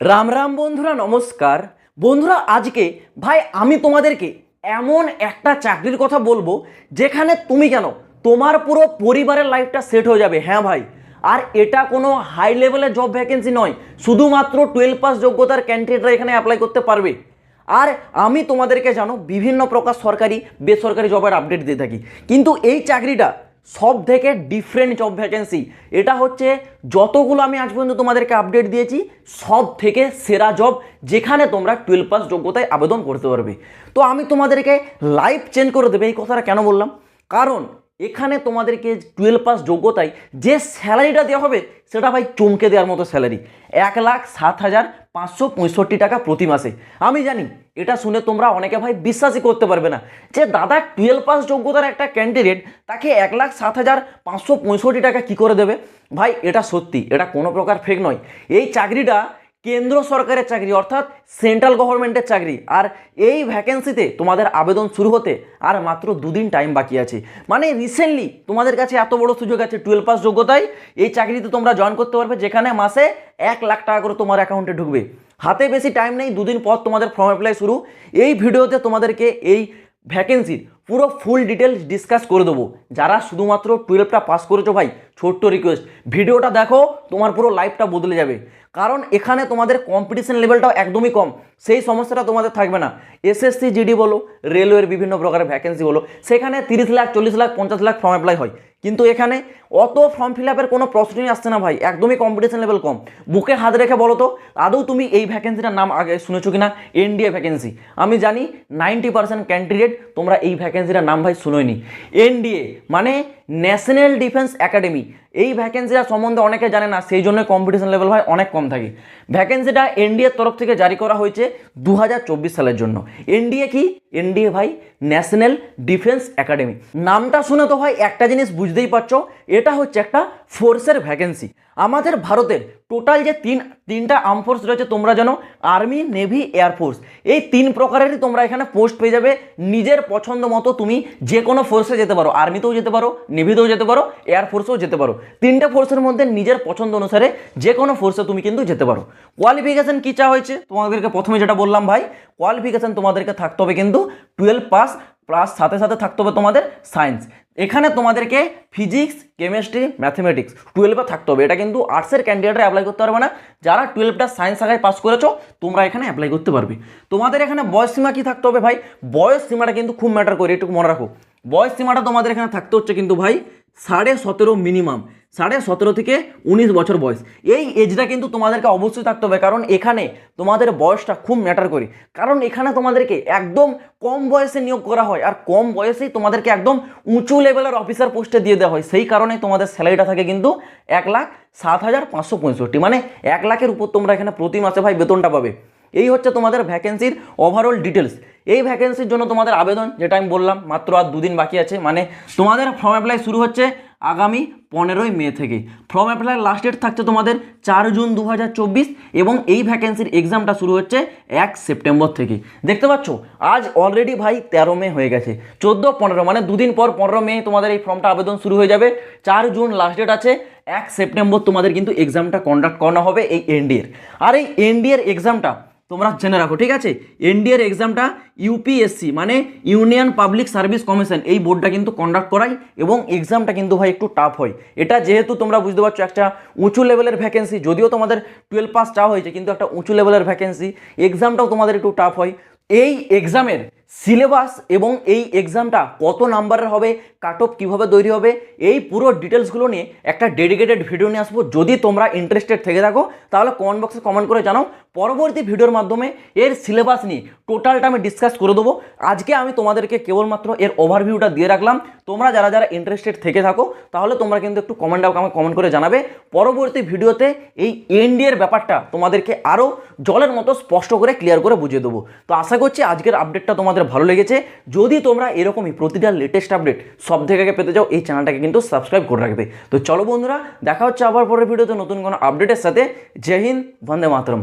রাম রাম বন্ধুরা, নমস্কার। বন্ধুরা, আজকে ভাই আমি তোমাদেরকে এমন একটা চাকরির কথা বলব, যেখানে তুমি কেন তোমার পুরো পরিবারের লাইফটা সেট হয়ে যাবে। হ্যাঁ ভাই, আর এটা কোনো হাই লেভেলের জব ভ্যাকেন্সি নয়, শুধুমাত্র টুয়েলভ পাস যোগ্যতার ক্যান্ডিডেটরা এখানে অ্যাপ্লাই করতে পারবে। আর আমি তোমাদেরকে জানো, বিভিন্ন প্রকার সরকারি, বেসরকারি জবের আপডেট দিয়ে থাকি। কিন্তু এই চাকরিটা সব থেকে ডিফারেন্ট জব ভ্যাকেন্সি এটা হচ্ছে যতগুলো আমি আজ পর্যন্ত তোমাদেরকে আপডেট দিয়েছি, সব থেকে সেরা জব যেখানে তোমরা টুয়েলভ পাস যোগ্যতায় আবেদন করতে পারবে। তো আমি তোমাদেরকে লাইফ চেঞ্জ করে দেবে, এই কথাটা কেন বললাম? কারণ এখানে তোমাদেরকে টুয়েলভ পাস যোগ্যতায় যে স্যালারিটা দেওয়া হবে, সেটা ভাই চমকে দেওয়ার মতো স্যালারি। এক লাখ সাত হাজার পাঁচশো পঁয়ষট্টি টাকা প্রতি মাসে। আমি জানি, এটা শুনে তোমরা অনেকে ভাই বিশ্বাসই করতে পারবে না যে, দাদা টুয়েলভ পাস যোগ্যতার একটা ক্যান্ডিডেট তাকে এক লাখ সাত হাজার পাঁচশো পঁয়ষট্টি টাকা কী করে দেবে? ভাই, এটা সত্যি, এটা কোনো প্রকার ফেক নয়। এই চাকরিটা কেন্দ্র সরকারের চাকরি, অর্থাৎ সেন্ট্রাল গভর্নমেন্টের চাকরি। আর এই ভ্যাকেন্সিতে তোমাদের আবেদন শুরু হতে আর মাত্র দুদিন টাইম বাকি আছে। মানে রিসেন্টলি তোমাদের কাছে এত বড় সুযোগ আছে টুয়েলভ পাস যোগ্যতায়, এই চাকরিতে তোমরা জয়েন করতে পারবে, যেখানে মাসে এক লাখ টাকা করে তোমার অ্যাকাউন্টে ঢুকবে। হাতে বেশি টাইম নেই, দুদিন পর তোমাদের ফর্ম অ্যাপ্লাই শুরু। এই ভিডিওতে তোমাদেরকে এই ভ্যাকেন্সির পুরো ফুল ডিটেলস ডিসকাস করে দেবো। যারা শুধুমাত্র টুয়েলভটা পাস করেছ ভাই, ছোট্ট রিকোয়েস্ট ভিডিওটা দেখো, তোমার পুরো লাইফটা বদলে যাবে। কারণ এখানে তোমাদের কম্পিটিশন লেভেলটাও একদমই কম। সেই সমস্যাটা তোমাদের থাকবে না। এসএসসি জিডি বলো রেলওয়ের বিভিন্ন প্রকারের ভ্যাকেন্সি বলো, সেখানে তিরিশ লাখ, চল্লিশ লাখ, পঞ্চাশ লাখ ফর্ম অ্যাপ্লাই হয়। কিন্তু এখানে অত ফর্ম ফিল আপের কোনো প্রশ্নই আসছে না ভাই, একদমই কম্পিটিশন লেভেল কম। বুকে হাত রেখে বলো তো, আদৌ তুমি এই ভ্যাকেন্সিটার নাম আগে শুনেছো কিনা? এনডিএ ভ্যাকেন্সি আমি জানি নাইনটি পার্সেন্ট ক্যান্ডিডেট তোমরা এই ভ্যাকেন্সিটার নাম ভাই শুনোইনি। এনডিএ মানে ন্যাশনাল ডিফেন্স একাডেমি এই ভ্যাকেন্সিটা সম্বন্ধে অনেকে জানে না, সেই জন্য কম্পিটিশন লেভেল ভাই অনেক কম থাকে। ভ্যাকেন্সিটা এনডিএর তরফ থেকে জারি করা হয়েছে দু হাজার চব্বিশ সালের জন্য। এনডিএ কি? এনডিএ ভাই ন্যাশনাল ডিফেন্স একাডেমি নামটা শুনে তো ভাই একটা জিনিস বুঝতেই পারছ এটা হচ্ছে একটা ফোর্সের ভ্যাকেন্সি আমাদের ভারতের টোটাল যে তিন, তিনটা আর্ম ফোর্স রয়েছে, তোমরা জানো আর্মি নেভি এয়ারফোর্স এই তিন প্রকারেরই তোমরা এখানে পোস্ট পেয়ে যাবে। নিজের পছন্দ মতো তুমি যে কোনো ফোর্সে যেতে পারো। আর্মিতেও যেতে পারো নেভিতেও যেতে পারো এয়ারফোর্সেও যেতে পারো। তিনটে ফোর্সের মধ্যে নিজের পছন্দ অনুসারে যে কোনো ফোর্সে তুমি কিন্তু যেতে পারো। কোয়ালিফিকেশন কী চা হয়েছে? তোমাদেরকে প্রথমে যেটা বললাম ভাই কোয়ালিফিকেশান তোমাদেরকে থাকতে হবে কিন্তু টুয়েলভ পাস প্লাস সাথে সাথে থাকতে হবে তোমাদের সায়েন্স এখানে তোমাদেরকে ফিজিক্স কেমিস্ট্রি ম্যাথমেটিক্স টুয়েলভে থাকতে হবে। এটা কিন্তু আর্টসের ক্যান্ডিডেটরা অ্যাপ্লাই করতে পারবে না। যারা টুয়েলভটা সায়েন্স শাখায় পাস করেছ, তোমরা এখানে অ্যাপ্লাই করতে পারবে। তোমাদের এখানে বয়স সীমা কী থাকতে হবে ভাই? বয়স সীমাটা কিন্তু খুব ম্যাটার করে, একটু মনে রাখো। বয়স সীমাটা তোমাদের এখানে থাকতে হচ্ছে কিন্তু ভাই সাড়ে সতেরো মিনিমাম সাড়ে সতেরো থেকে উনিশ বছর বয়স। এই এজটা কিন্তু তোমাদেরকে অবশ্যই থাকতে হবে, কারণ এখানে তোমাদের বয়সটা খুব ম্যাটার করে। কারণ এখানে তোমাদেরকে একদম কম বয়সে নিয়োগ করা হয়, আর কম বয়সেই তোমাদেরকে একদম উঁচু লেভেলের অফিসার পোস্টে দিয়ে দেওয়া হয়। সেই কারণে তোমাদের স্যালারিটা থাকে কিন্তু এক লাখ সাত হাজার পাঁচশো পঁয়ষট্টি। মানে এক লাখের উপর তোমরা এখানে প্রতি মাসে ভাই বেতনটা পাবে। এই হচ্ছে তোমাদের ভ্যাকেন্সির ওভারঅল ডিটেলস এই ভ্যাকেন্সির জন্য তোমাদের আবেদন, যেটা আমি বললাম, মাত্র আর দুদিন বাকি আছে। মানে তোমাদের ফর্ম অ্যাপ্লাই শুরু হচ্ছে আগামী পনেরোই মে থেকে। ফর্ম অ্যাপ্লাই লাস্ট ডেট থাকছে তোমাদের চার জুন দু হাজার চব্বিশ এবং এই ভ্যাকেন্সির এক্সামটা শুরু হচ্ছে এক সেপ্টেম্বর থেকে। দেখতে পাচ্ছ, আজ অলরেডি ভাই তেরো মে হয়ে গেছে। চোদ্দ, পনেরো মানে দুদিন পর পনেরো মে তোমাদের এই ফর্মটা আবেদন শুরু হয়ে যাবে। চার জুন লাস্ট ডেট আছে, এক সেপ্টেম্বর তোমাদের কিন্তু এক্সামটা কন্ডাক্ট করানো হবে এই এনডিএর আর এই এনডিএর এক্সামটা তোমরা জেনে রাখো, ঠিক আছে? এনডিএর এক্সামটা ইউপিএসসি মানে ইউনিয়ন পাবলিক সার্ভিস কমিশন এই বোর্ডটা কিন্তু কন্ডাক্ট করায় এবং এক্সামটা কিন্তু ভাই একটু টাফ হয়। এটা যেহেতু তোমরা বুঝতে পারছ একটা উঁচু লেভেলের ভ্যাকেন্সি যদিও তোমাদের টুয়েলভ পাস চাওয়া হয়েছে, কিন্তু একটা উঁচু লেভেলের ভ্যাকেন্সি এক্সামটাও তোমাদের একটু টাফ হয়। এই এক্সামের সিলেবাস এবং এই এক্সামটা কত নাম্বারের হবে কাট অফ কীভাবে তৈরি হবে, এই পুরো ডিটেলসগুলো নিয়ে একটা ডেডিকেটেড ভিডিও নিয়ে আসব। যদি তোমরা ইন্টারেস্টেড থেকে থাকো, তাহলে কমেন্ট বক্সে কমেন্ট করে জানাও। পরবর্তী ভিডিওর মাধ্যমে এর সিলেবাস নিয়ে টোটালটা আমি ডিসকাস করে দেবো। আজকে আমি তোমাদেরকে কেবলমাত্র এর ওভারভিউটা দিয়ে রাখলাম। তোমরা যারা যারা ইন্টারেস্টেড থেকে থাকো, তাহলে তোমরা কিন্তু একটু কমেন্ট আমাকে কমেন্ট করে জানাবে। পরবর্তী ভিডিওতে এই এনডিএর ব্যাপারটা তোমাদেরকে আরও জলের মতো স্পষ্ট করে ক্লিয়ার করে বুঝিয়ে দেবো। তো আশা করছি আজকের আপডেটটা তোমাদের ভালো লেগেছে, যদি তোমরা এরকমই প্রতিটা লেটেস্ট আপডেট সব থেকে আগে পেতে চাও, এই চ্যানেলটাকে কিন্তু সাবস্ক্রাইব করে রাখবে। তো চলো বন্ধুরা, দেখা হচ্ছে আবার পরের ভিডিওতে নতুন কোনো আপডেটের সাথে। জয় হিন্দ, বন্দে মাতরম।